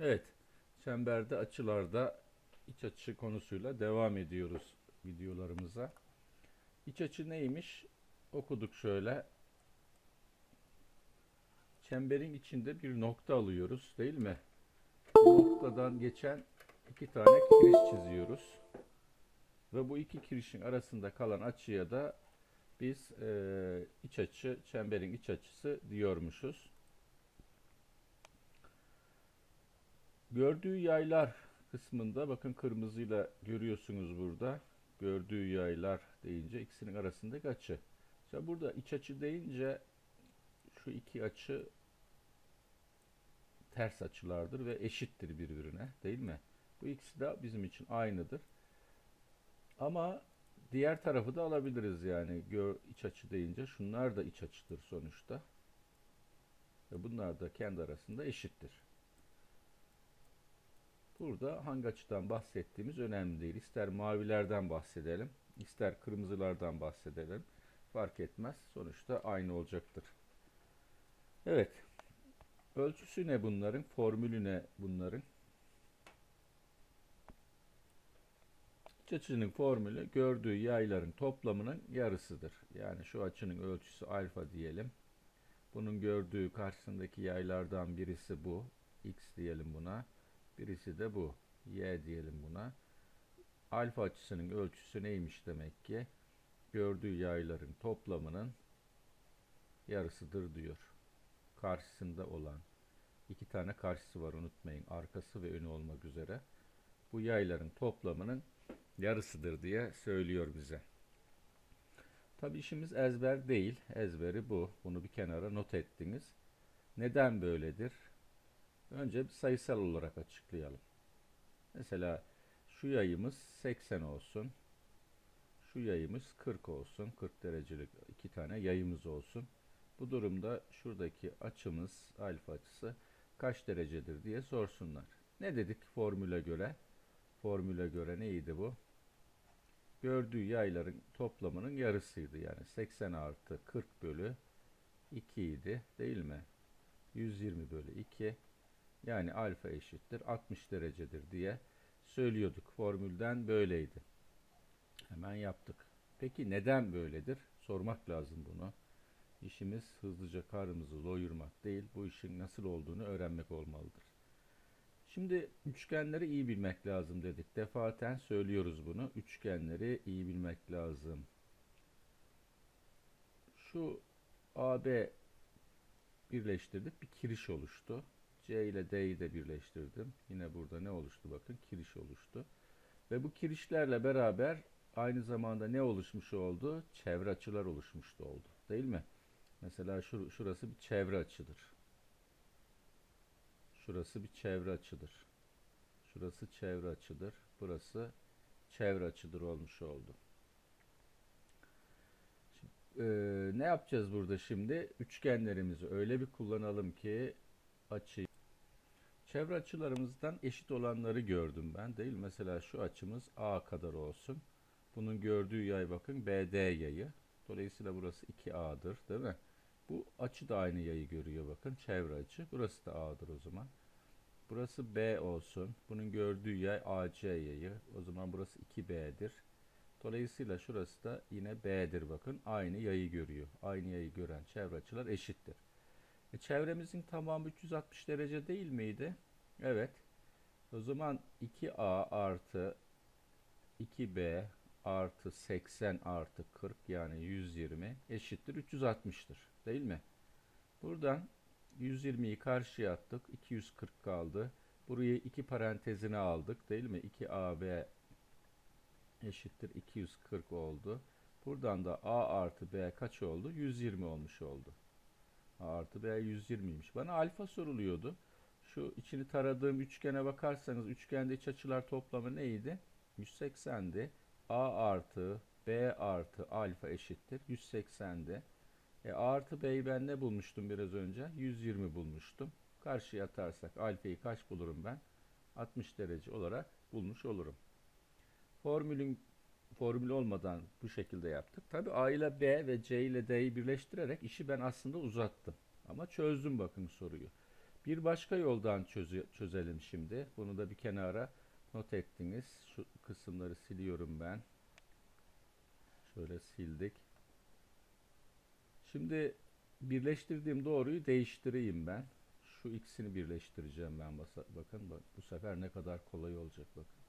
Evet, çemberde açılarda iç açı konusuyla devam ediyoruz videolarımıza. İç açı neymiş? Okuduk şöyle. Çemberin içinde bir nokta alıyoruz, değil mi? Bu noktadan geçen iki tane kiriş çiziyoruz. Ve bu iki kirişin arasında kalan açıya da biz eee, iç açı, çemberin iç açısı diyormuşuz. Gördüğü yaylar kısmında bakın kırmızıyla görüyorsunuz burada. Gördüğü yaylar deyince ikisinin arasındaki açı. İşte burada iç açı deyince şu iki açı ters açılardır ve eşittir birbirine değil mi? Bu ikisi de bizim için aynıdır. Ama diğer tarafı da alabiliriz yani gör, iç açı deyince şunlar da iç açıdır sonuçta. Ve bunlar da kendi arasında eşittir. Burada hangi açıdan bahsettiğimiz önemli değil. İster mavilerden bahsedelim, ister kırmızılardan bahsedelim. Fark etmez. Sonuçta aynı olacaktır. Evet. Ölçüsü ne bunların? Formülü ne bunların? Açının formülü gördüğü yayların toplamının yarısıdır. Yani şu açının ölçüsü alfa diyelim. Bunun gördüğü karşısındaki yaylardan birisi bu. X diyelim buna. Birisi de bu. Y diyelim buna. Alfa açısının ölçüsü neymiş demek ki? Gördüğü yayların toplamının yarısıdır diyor. Karşısında olan iki tane karşısı var unutmayın. Arkası ve önü olmak üzere. Bu yayların toplamının yarısıdır diye söylüyor bize. Tabi işimiz ezber değil. Ezberi bu. Bunu bir kenara not ettiniz. Neden böyledir? Önce sayısal olarak açıklayalım. Mesela şu yayımız 80 olsun. Şu yayımız 40 olsun. 40 derecelik iki tane yayımız olsun. Bu durumda şuradaki açımız alfa açısı kaç derecedir diye sorsunlar. Ne dedik formüle göre? Formüle göre neydi bu? Gördüğü yayların toplamının yarısıydı. Yani 80 artı 40 bölü 2 idi değil mi? 120 bölü 2 yani alfa eşittir 60 derecedir diye söylüyorduk. Formülden böyleydi. Hemen yaptık. Peki neden böyledir? Sormak lazım bunu. İşimiz hızlıca karnımızı doyurmak değil, bu işin nasıl olduğunu öğrenmek olmalıdır. Şimdi üçgenleri iyi bilmek lazım dedik. Defaten söylüyoruz bunu. Üçgenleri iyi bilmek lazım. Şu AB birleştirdik. Bir kiriş oluştu. C ile D'yi de birleştirdim. Yine burada ne oluştu bakın? Kiriş oluştu. Ve bu kirişlerle beraber aynı zamanda ne oluşmuş oldu? Çevre açılar oluşmuştu oldu. Değil mi? Mesela şur şurası bir çevre açıdır. Şurası bir çevre açıdır. Şurası çevre açıdır. Burası çevre açıdır olmuş oldu. Şimdi, eee, ne yapacağız burada şimdi? Üçgenlerimizi öyle bir kullanalım ki açı Çevre açılarımızdan eşit olanları gördüm ben değil? Mesela şu açımız A kadar olsun. Bunun gördüğü yay bakın BD yayı. Dolayısıyla burası 2A'dır değil mi? Bu açı da aynı yayı görüyor bakın. Çevre açı. Burası da A'dır o zaman. Burası B olsun. Bunun gördüğü yay AC yayı. O zaman burası 2B'dir. Dolayısıyla şurası da yine B'dir bakın. Aynı yayı görüyor. Aynı yayı gören çevre açılar eşittir. E, çevremizin tamamı 360 derece değil miydi? Evet. O zaman 2A artı 2B artı 80 artı 40 yani 120 eşittir 360'tır. Değil mi? Buradan 120'yi karşıya attık. 240 kaldı. Burayı iki parantezine aldık. Değil mi? 2AB eşittir 240 oldu. Buradan da A artı B kaç oldu? 120 olmuş oldu. Artı B 120'ymiş. Bana alfa soruluyordu. Şu içini taradığım üçgene bakarsanız üçgende iç açılar toplamı neydi? 180'di. A artı B artı alfa eşittir. 180'di. E, A artı B'yi ben ne bulmuştum biraz önce? 120 bulmuştum. Karşıya atarsak alfayı kaç bulurum ben? 60 derece olarak bulmuş olurum. Formülün formül olmadan bu şekilde yaptık. Tabi A ile B ve C ile D'yi birleştirerek işi ben aslında uzattım. Ama çözdüm bakın soruyu. Bir başka yoldan çözü- çözelim şimdi. Bunu da bir kenara not ettiniz. Şu kısımları siliyorum ben. Şöyle sildik. Şimdi birleştirdiğim doğruyu değiştireyim ben. Şu ikisini birleştireceğim ben. Bakın bak, bu sefer ne kadar kolay olacak bakın.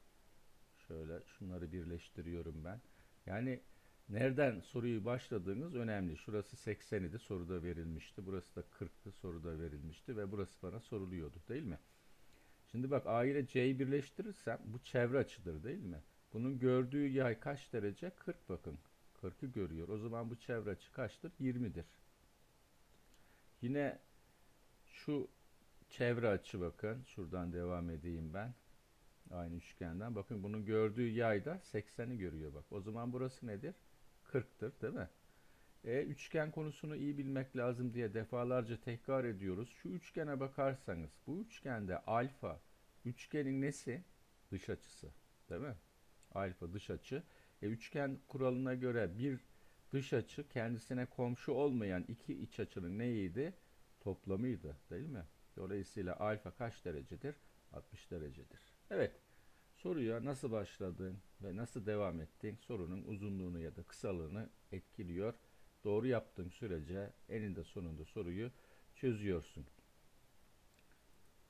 Şöyle şunları birleştiriyorum ben. Yani nereden soruyu başladığınız önemli. Şurası 80 idi soruda verilmişti. Burası da 40'tı soruda verilmişti ve burası bana soruluyordu değil mi? Şimdi bak A ile C'yi birleştirirsem bu çevre açıdır değil mi? Bunun gördüğü yay kaç derece? 40 bakın. 40'ı görüyor. O zaman bu çevre açı kaçtır? 20'dir. Yine şu çevre açı bakın. Şuradan devam edeyim ben. Aynı üçgenden. Bakın bunun gördüğü yay da 80'i görüyor bak. O zaman burası nedir? 40'tır değil mi? E, üçgen konusunu iyi bilmek lazım diye defalarca tekrar ediyoruz. Şu üçgene bakarsanız bu üçgende alfa üçgenin nesi? Dış açısı. Değil mi? Alfa dış açı. E, üçgen kuralına göre bir dış açı kendisine komşu olmayan iki iç açının neyiydi? Toplamıydı. Değil mi? Dolayısıyla alfa kaç derecedir? 60 derecedir. Evet. Soruya nasıl başladın ve nasıl devam ettin sorunun uzunluğunu ya da kısalığını etkiliyor. Doğru yaptığın sürece eninde sonunda soruyu çözüyorsun.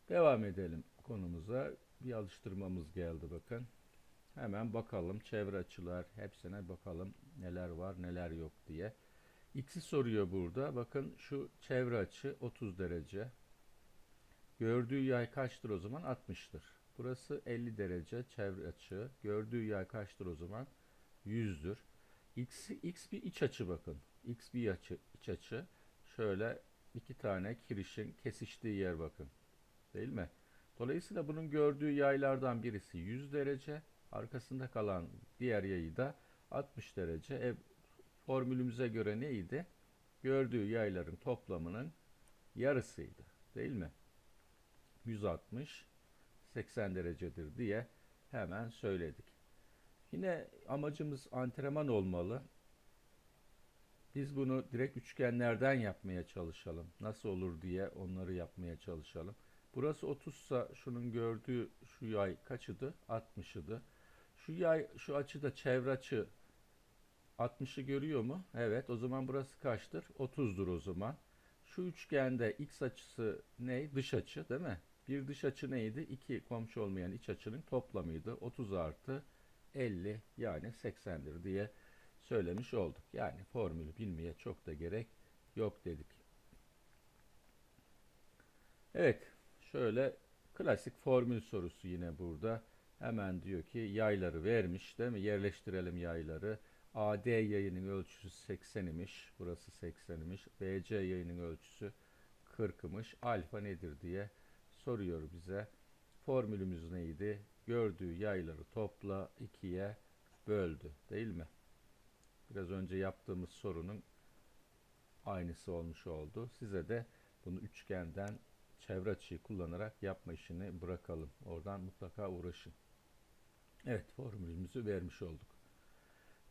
Devam edelim konumuza. Bir alıştırmamız geldi bakın. Hemen bakalım çevre açılar hepsine bakalım neler var neler yok diye. X'i soruyor burada. Bakın şu çevre açı 30 derece. Gördüğü yay kaçtır o zaman? 60'tır. Burası 50 derece çevre açı. Gördüğü yay kaçtır o zaman? 100'dür. X, X bir iç açı bakın. X bir açı, iç açı. Şöyle iki tane kirişin kesiştiği yer bakın. Değil mi? Dolayısıyla bunun gördüğü yaylardan birisi 100 derece. Arkasında kalan diğer yayı da 60 derece. E, formülümüze göre neydi? Gördüğü yayların toplamının yarısıydı. Değil mi? 160 80 derecedir diye hemen söyledik. Yine amacımız antrenman olmalı. Biz bunu direkt üçgenlerden yapmaya çalışalım. Nasıl olur diye onları yapmaya çalışalım. Burası 30 sa şunun gördüğü şu yay kaçıdı? 60'ıdı. Şu yay şu açıda çevre açı 60'ı görüyor mu? Evet. O zaman burası kaçtır? 30'dur o zaman. Şu üçgende x açısı ne? Dış açı değil mi? Bir dış açı neydi? İki komşu olmayan iç açının toplamıydı. 30 artı 50 yani 80'dir diye söylemiş olduk. Yani formülü bilmeye çok da gerek yok dedik. Evet. Şöyle klasik formül sorusu yine burada. Hemen diyor ki yayları vermiş değil mi? Yerleştirelim yayları. AD yayının ölçüsü 80 imiş. Burası 80 imiş. BC yayının ölçüsü 40 imiş. Alfa nedir diye soruyor bize. Formülümüz neydi? Gördüğü yayları topla 2'ye böldü. Değil mi? Biraz önce yaptığımız sorunun aynısı olmuş oldu. Size de bunu üçgenden çevre açıyı kullanarak yapma işini bırakalım. Oradan mutlaka uğraşın. Evet formülümüzü vermiş olduk.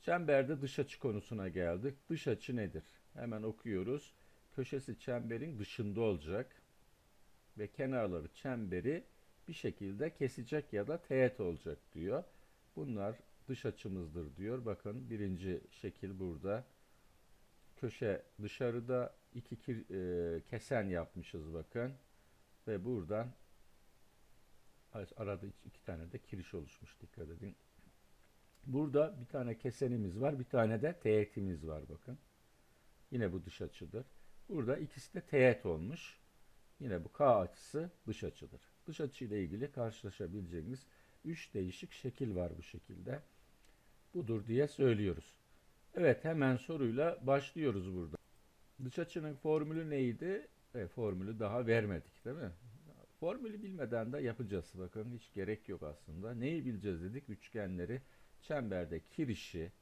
Çemberde dış açı konusuna geldik. Dış açı nedir? Hemen okuyoruz. Köşesi çemberin dışında olacak ve kenarları çemberi bir şekilde kesecek ya da teğet olacak diyor. Bunlar dış açımızdır diyor. Bakın birinci şekil burada. Köşe dışarıda iki kir, e, kesen yapmışız bakın. Ve buradan arada iki tane de kiriş oluşmuş dikkat edin. Burada bir tane kesenimiz var, bir tane de teğetimiz var bakın. Yine bu dış açıdır. Burada ikisi de teğet olmuş. Yine bu K açısı dış açıdır. Dış açı ile ilgili karşılaşabileceğiniz 3 değişik şekil var bu şekilde. Budur diye söylüyoruz. Evet hemen soruyla başlıyoruz burada. Dış açının formülü neydi? E, formülü daha vermedik değil mi? Formülü bilmeden de yapacağız. Bakın hiç gerek yok aslında. Neyi bileceğiz dedik? Üçgenleri, çemberde kirişi,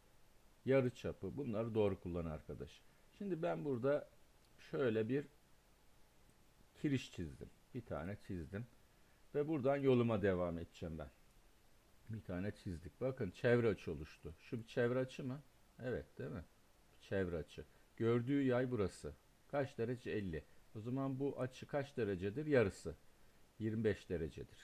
yarıçapı bunları doğru kullan arkadaş. Şimdi ben burada şöyle bir kiriş çizdim. Bir tane çizdim. Ve buradan yoluma devam edeceğim ben. Bir tane çizdik. Bakın çevre açı oluştu. Şu bir çevre açı mı? Evet değil mi? Çevre açı. Gördüğü yay burası. Kaç derece? 50. O zaman bu açı kaç derecedir? Yarısı. 25 derecedir.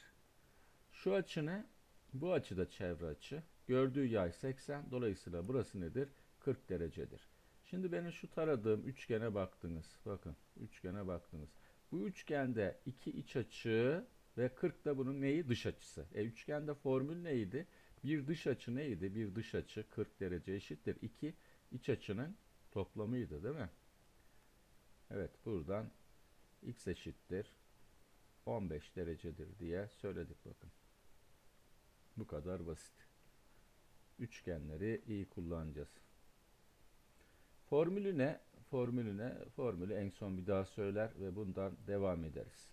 Şu açı ne? Bu açı da çevre açı. Gördüğü yay 80. Dolayısıyla burası nedir? 40 derecedir. Şimdi benim şu taradığım üçgene baktınız. Bakın üçgene baktınız. Bu üçgende iki iç açı ve 40 da bunun neyi? Dış açısı. E üçgende formül neydi? Bir dış açı neydi? Bir dış açı 40 derece eşittir. İki iç açının toplamıydı değil mi? Evet buradan x eşittir 15 derecedir diye söyledik bakın. Bu kadar basit. Üçgenleri iyi kullanacağız. Formülü ne? Formülü ne? Formülü en son bir daha söyler ve bundan devam ederiz.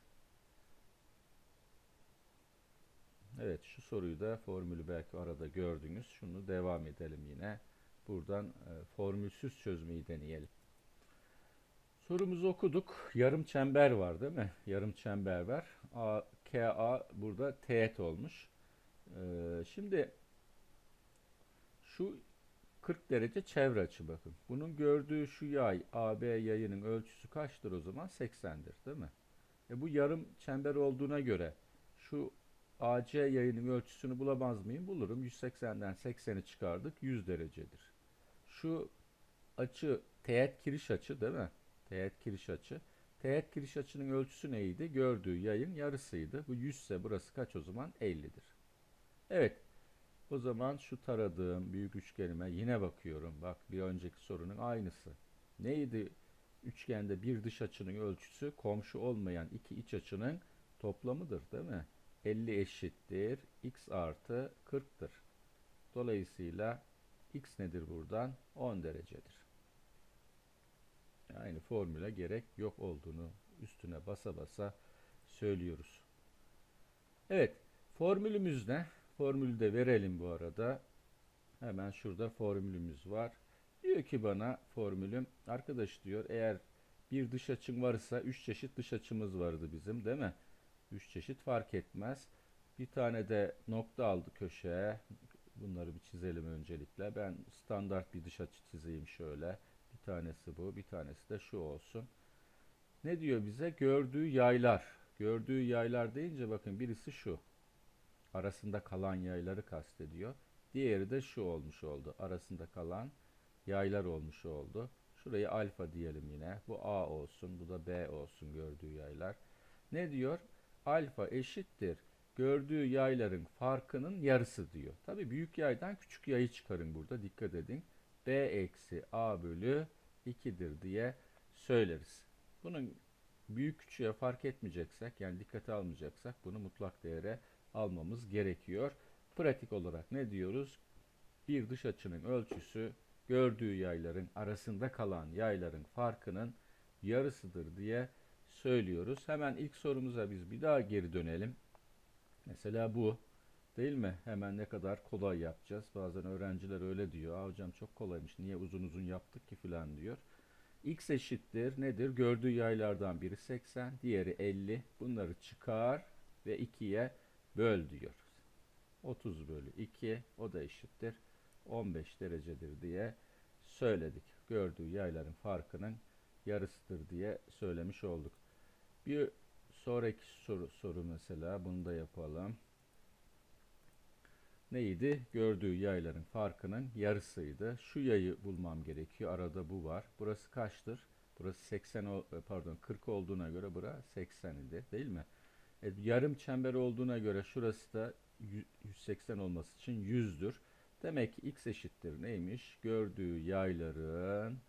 Evet şu soruyu da formülü belki arada gördünüz. Şunu devam edelim yine. Buradan e, formülsüz çözmeyi deneyelim. Sorumuzu okuduk. Yarım çember var değil mi? Yarım çember var. A, KA burada teğet olmuş. Ee, şimdi şu 40 derece çevre açı bakın. Bunun gördüğü şu yay AB yayının ölçüsü kaçtır o zaman? 80'dir değil mi? E bu yarım çember olduğuna göre şu AC yayının ölçüsünü bulamaz mıyım? Bulurum. 180'den 80'i çıkardık. 100 derecedir. Şu açı teğet kiriş açı değil mi? Teğet kiriş açı. Teğet kiriş açının ölçüsü neydi? Gördüğü yayın yarısıydı. Bu 100 ise burası kaç o zaman? 50'dir. Evet. O zaman şu taradığım büyük üçgenime yine bakıyorum. Bak bir önceki sorunun aynısı. Neydi? Üçgende bir dış açının ölçüsü komşu olmayan iki iç açının toplamıdır değil mi? 50 eşittir. x artı 40'tır. Dolayısıyla x nedir buradan? 10 derecedir. Aynı formüle gerek yok olduğunu üstüne basa basa söylüyoruz. Evet, formülümüz ne? Formülü de verelim bu arada. Hemen şurada formülümüz var. Diyor ki bana formülüm, arkadaş diyor eğer bir dış açın varsa 3 çeşit dış açımız vardı bizim değil mi? 3 çeşit fark etmez. Bir tane de nokta aldı köşeye. Bunları bir çizelim öncelikle. Ben standart bir dış açı çizeyim şöyle. Bir tanesi bu, bir tanesi de şu olsun. Ne diyor bize? Gördüğü yaylar. Gördüğü yaylar deyince bakın birisi şu. Arasında kalan yayları kastediyor. Diğeri de şu olmuş oldu. Arasında kalan yaylar olmuş oldu. Şurayı alfa diyelim yine. Bu A olsun, bu da B olsun gördüğü yaylar. Ne diyor? Alfa eşittir. Gördüğü yayların farkının yarısı diyor. Tabi büyük yaydan küçük yayı çıkarın burada. Dikkat edin. B eksi A bölü 2'dir diye söyleriz. Bunun büyük küçüğe fark etmeyeceksek yani dikkate almayacaksak bunu mutlak değere almamız gerekiyor. Pratik olarak ne diyoruz? Bir dış açının ölçüsü gördüğü yayların arasında kalan yayların farkının yarısıdır diye söylüyoruz. Hemen ilk sorumuza biz bir daha geri dönelim. Mesela bu değil mi? Hemen ne kadar kolay yapacağız. Bazen öğrenciler öyle diyor. Aa, hocam çok kolaymış. Niye uzun uzun yaptık ki filan diyor. X eşittir nedir? Gördüğü yaylardan biri 80, diğeri 50. Bunları çıkar ve 2'ye böl diyor. 30 bölü 2 o da eşittir. 15 derecedir diye söyledik. Gördüğü yayların farkının yarısıdır diye söylemiş olduk. Bir sonraki soru, soru mesela bunu da yapalım. Neydi? Gördüğü yayların farkının yarısıydı. Şu yayı bulmam gerekiyor. Arada bu var. Burası kaçtır? Burası 80 ol- pardon 40 olduğuna göre bura 80 idi değil mi? E, yarım çember olduğuna göre şurası da 180 olması için 100'dür. Demek ki x eşittir neymiş? Gördüğü yayların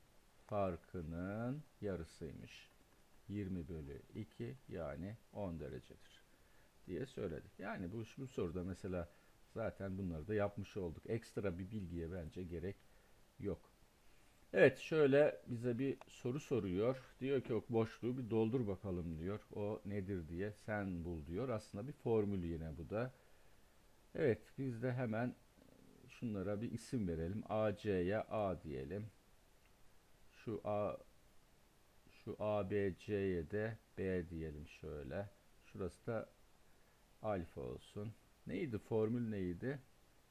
farkının yarısıymış. 20 bölü 2 yani 10 derecedir diye söyledik. Yani bu, bu soruda mesela zaten bunları da yapmış olduk. Ekstra bir bilgiye bence gerek yok. Evet şöyle bize bir soru soruyor. Diyor ki o boşluğu bir doldur bakalım diyor. O nedir diye sen bul diyor. Aslında bir formül yine bu da. Evet biz de hemen şunlara bir isim verelim. AC'ye A diyelim. Şu A şu ABC'ye de B diyelim şöyle. Şurası da alfa olsun. Neydi formül neydi?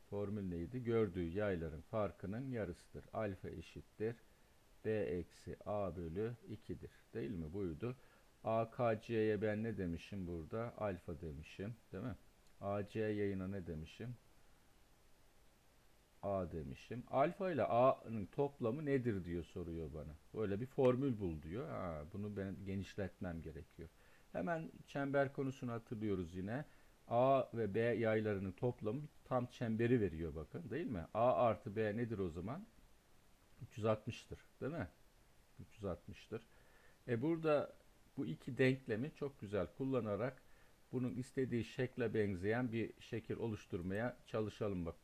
Formül neydi? Gördüğü yayların farkının yarısıdır. Alfa eşittir. B eksi A bölü 2'dir. Değil mi? Buydu. AKC'ye ben ne demişim burada? Alfa demişim. Değil mi? AC yayına ne demişim? A demişim. Alfa ile A'nın toplamı nedir diyor soruyor bana. Böyle bir formül bul diyor. Ha, bunu ben genişletmem gerekiyor. Hemen çember konusunu hatırlıyoruz yine. A ve B yaylarının toplamı tam çemberi veriyor bakın değil mi? A artı B nedir o zaman? 360'tır değil mi? 360'tır. E burada bu iki denklemi çok güzel kullanarak bunun istediği şekle benzeyen bir şekil oluşturmaya çalışalım bak.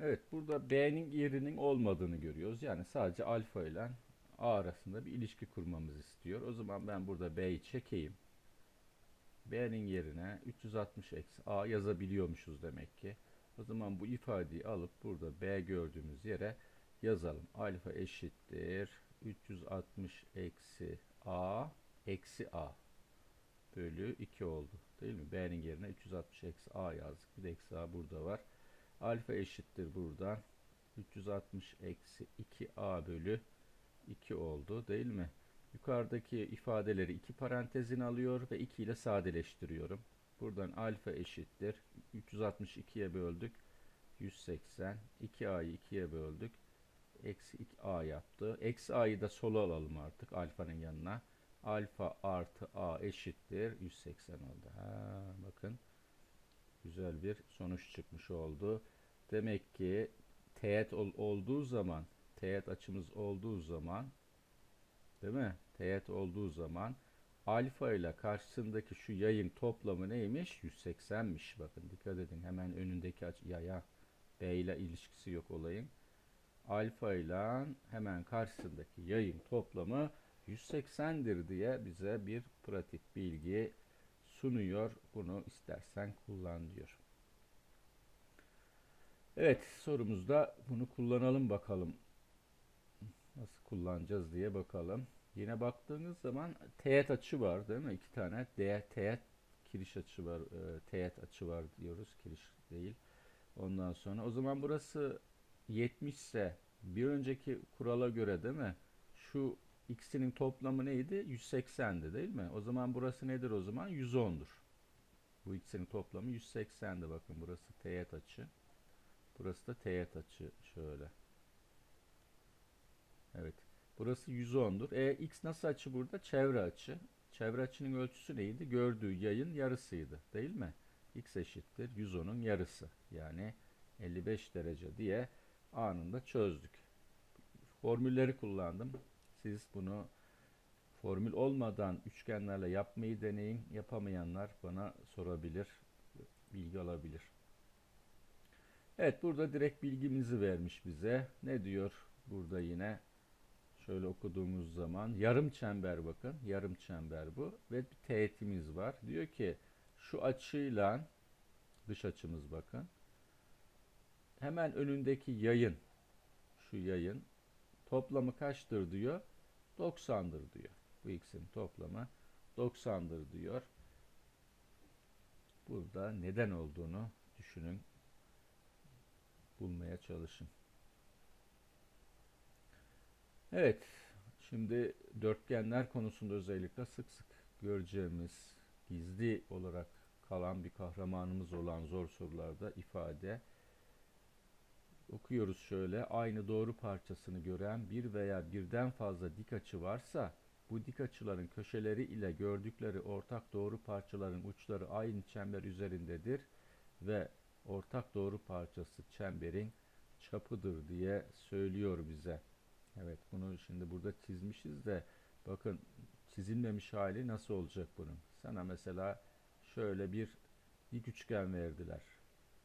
Evet burada B'nin yerinin olmadığını görüyoruz. Yani sadece alfa ile A arasında bir ilişki kurmamızı istiyor. O zaman ben burada B'yi çekeyim. B'nin yerine 360 eksi A yazabiliyormuşuz demek ki. O zaman bu ifadeyi alıp burada B gördüğümüz yere yazalım. Alfa eşittir 360 eksi A eksi A bölü 2 oldu. Değil mi? B'nin yerine 360 eksi A yazdık. Bir de eksi A burada var. Alfa eşittir buradan 360 eksi 2A bölü 2 oldu. Değil mi? Yukarıdaki ifadeleri iki parantezin alıyor ve 2 ile sadeleştiriyorum. Buradan alfa eşittir. 362'ye böldük. 180. 2a'yı 2'ye böldük. Eksi 2a yaptı. Eksi a'yı da sola alalım artık alfanın yanına. Alfa artı a eşittir. 180 oldu. Ha, bakın. Güzel bir sonuç çıkmış oldu. Demek ki teğet ol, olduğu zaman teğet açımız olduğu zaman değil mi? Teğet olduğu zaman alfa ile karşısındaki şu yayın toplamı neymiş? 180'miş. Bakın dikkat edin hemen önündeki yaya B ile ilişkisi yok olayın. Alfa ile hemen karşısındaki yayın toplamı 180'dir diye bize bir pratik bilgi sunuyor. Bunu istersen kullan diyor. Evet sorumuzda bunu kullanalım bakalım. Nasıl kullanacağız diye bakalım. Yine baktığınız zaman teğet açı var değil mi? İki tane D teğet kiriş açı var. E, teğet açı var diyoruz. Kiriş değil. Ondan sonra o zaman burası 70 ise bir önceki kurala göre değil mi? Şu ikisinin toplamı neydi? 180'di değil mi? O zaman burası nedir o zaman? 110'dur. Bu ikisinin toplamı 180'di bakın burası teğet açı. Burası da teğet açı şöyle. Evet. Burası 110'dur. E x nasıl açı burada? Çevre açı. Çevre açının ölçüsü neydi? Gördüğü yayın yarısıydı. Değil mi? x eşittir 110'un yarısı. Yani 55 derece diye anında çözdük. Formülleri kullandım. Siz bunu formül olmadan üçgenlerle yapmayı deneyin. Yapamayanlar bana sorabilir, bilgi alabilir. Evet burada direkt bilgimizi vermiş bize. Ne diyor burada yine? Şöyle okuduğumuz zaman yarım çember bakın. Yarım çember bu. Ve bir teğetimiz var. Diyor ki şu açıyla dış açımız bakın. Hemen önündeki yayın şu yayın toplamı kaçtır diyor? 90'dır diyor. Bu ikisinin toplamı 90'dır diyor. Burada neden olduğunu düşünün. Bulmaya çalışın. Evet. Şimdi dörtgenler konusunda özellikle sık sık göreceğimiz gizli olarak kalan bir kahramanımız olan zor sorularda ifade okuyoruz şöyle. Aynı doğru parçasını gören bir veya birden fazla dik açı varsa bu dik açıların köşeleri ile gördükleri ortak doğru parçaların uçları aynı çember üzerindedir ve ortak doğru parçası çemberin çapıdır diye söylüyor bize. Evet bunu şimdi burada çizmişiz de bakın çizilmemiş hali nasıl olacak bunun? Sana mesela şöyle bir dik üçgen verdiler.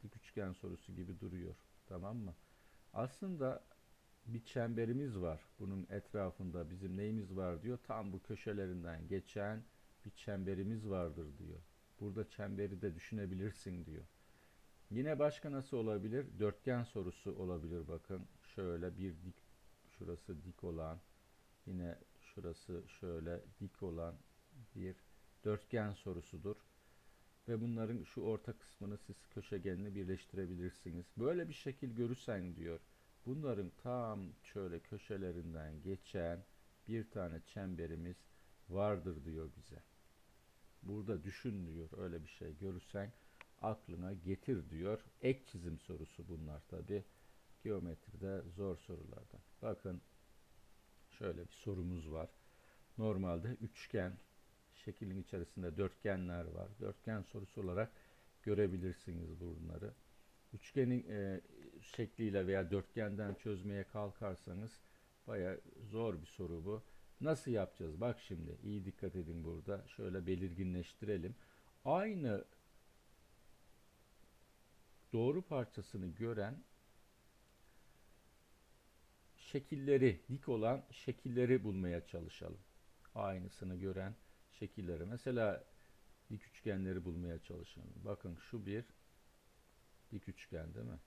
Dik üçgen sorusu gibi duruyor. Tamam mı? Aslında bir çemberimiz var. Bunun etrafında bizim neyimiz var diyor. Tam bu köşelerinden geçen bir çemberimiz vardır diyor. Burada çemberi de düşünebilirsin diyor. Yine başka nasıl olabilir? Dörtgen sorusu olabilir bakın. Şöyle bir dik şurası dik olan yine şurası şöyle dik olan bir dörtgen sorusudur. Ve bunların şu orta kısmını siz köşegenle birleştirebilirsiniz. Böyle bir şekil görürsen diyor. Bunların tam şöyle köşelerinden geçen bir tane çemberimiz vardır diyor bize. Burada düşün diyor öyle bir şey görürsen aklına getir diyor. Ek çizim sorusu bunlar tabi. Geometride zor sorulardan. Bakın şöyle bir sorumuz var. Normalde üçgen şeklin içerisinde dörtgenler var. Dörtgen sorusu olarak görebilirsiniz bunları. Üçgenin e, şekliyle veya dörtgenden çözmeye kalkarsanız baya zor bir soru bu. Nasıl yapacağız? Bak şimdi iyi dikkat edin burada. Şöyle belirginleştirelim. Aynı doğru parçasını gören şekilleri, dik olan şekilleri bulmaya çalışalım. Aynısını gören şekilleri. Mesela dik üçgenleri bulmaya çalışalım. Bakın şu bir dik üçgen değil mi?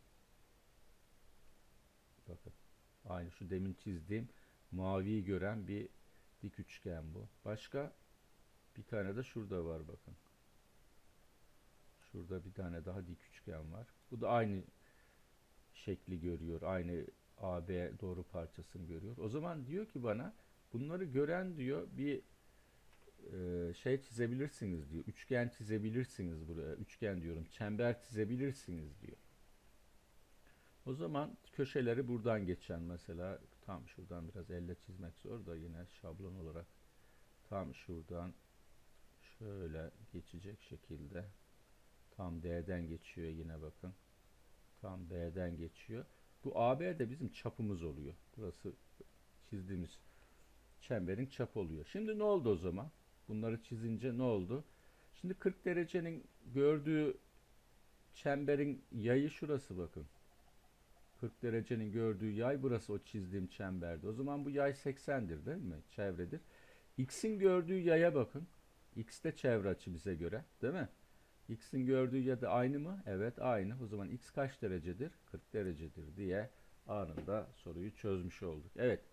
Bakın. Aynı şu demin çizdiğim maviyi gören bir dik üçgen bu. Başka bir tane de şurada var bakın. Şurada bir tane daha dik üçgen var. Bu da aynı şekli görüyor. Aynı AB doğru parçasını görüyor. O zaman diyor ki bana bunları gören diyor bir e, şey çizebilirsiniz diyor. Üçgen çizebilirsiniz buraya. Üçgen diyorum. Çember çizebilirsiniz diyor. O zaman köşeleri buradan geçen mesela tam şuradan biraz elle çizmek zor da yine şablon olarak tam şuradan şöyle geçecek şekilde tam D'den geçiyor yine bakın. Tam B'den geçiyor. Bu AB de bizim çapımız oluyor. Burası çizdiğimiz çemberin çapı oluyor. Şimdi ne oldu o zaman? Bunları çizince ne oldu? Şimdi 40 derecenin gördüğü çemberin yayı şurası bakın. 40 derecenin gördüğü yay burası o çizdiğim çemberde. O zaman bu yay 80'dir değil mi? Çevredir. X'in gördüğü yaya bakın. X de çevre açı bize göre değil mi? X'in gördüğü da aynı mı? Evet aynı. O zaman X kaç derecedir? 40 derecedir diye anında soruyu çözmüş olduk. Evet.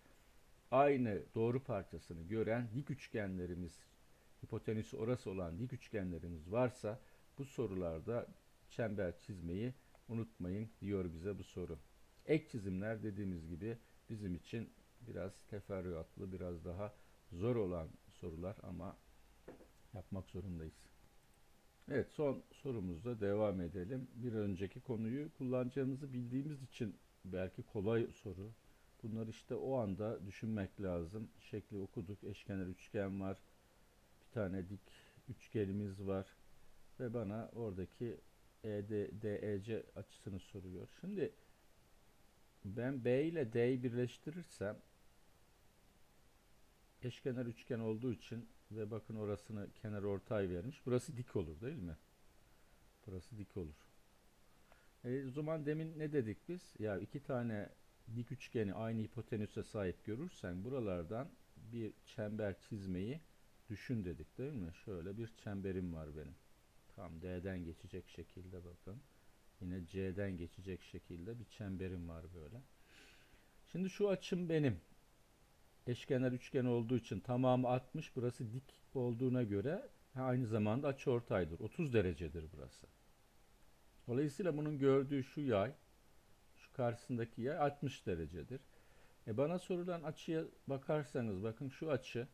Aynı doğru parçasını gören dik üçgenlerimiz, hipotenüsü orası olan dik üçgenlerimiz varsa bu sorularda çember çizmeyi unutmayın diyor bize bu soru. Ek çizimler dediğimiz gibi bizim için biraz teferruatlı, biraz daha zor olan sorular ama yapmak zorundayız. Evet son sorumuzda devam edelim. Bir önceki konuyu kullanacağımızı bildiğimiz için belki kolay soru. Bunları işte o anda düşünmek lazım. Şekli okuduk. Eşkenar üçgen var. Bir tane dik üçgenimiz var. Ve bana oradaki ED, DEC açısını soruyor. Şimdi ben B ile D'yi birleştirirsem eşkenar üçgen olduğu için ve bakın orasını kenar ortay vermiş. Burası dik olur değil mi? Burası dik olur. E, o zaman demin ne dedik biz? Ya iki tane dik üçgeni aynı hipotenüse sahip görürsen buralardan bir çember çizmeyi düşün dedik değil mi? Şöyle bir çemberim var benim. Tam D'den geçecek şekilde bakın. Yine C'den geçecek şekilde bir çemberim var böyle. Şimdi şu açım benim. Eşkenar üçgen olduğu için tamamı 60. Burası dik olduğuna göre aynı zamanda açıortaydır. 30 derecedir burası. Dolayısıyla bunun gördüğü şu yay, şu karşısındaki yay 60 derecedir. E bana sorulan açıya bakarsanız bakın şu açı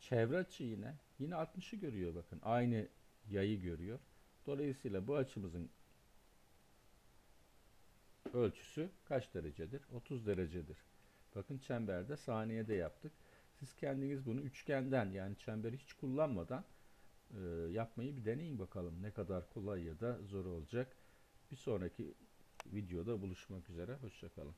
çevre açı yine yine 60'ı görüyor bakın. Aynı yayı görüyor. Dolayısıyla bu açımızın ölçüsü kaç derecedir? 30 derecedir. Bakın çemberde saniyede yaptık. Siz kendiniz bunu üçgenden yani çemberi hiç kullanmadan e, yapmayı bir deneyin bakalım. Ne kadar kolay ya da zor olacak. Bir sonraki videoda buluşmak üzere. Hoşçakalın.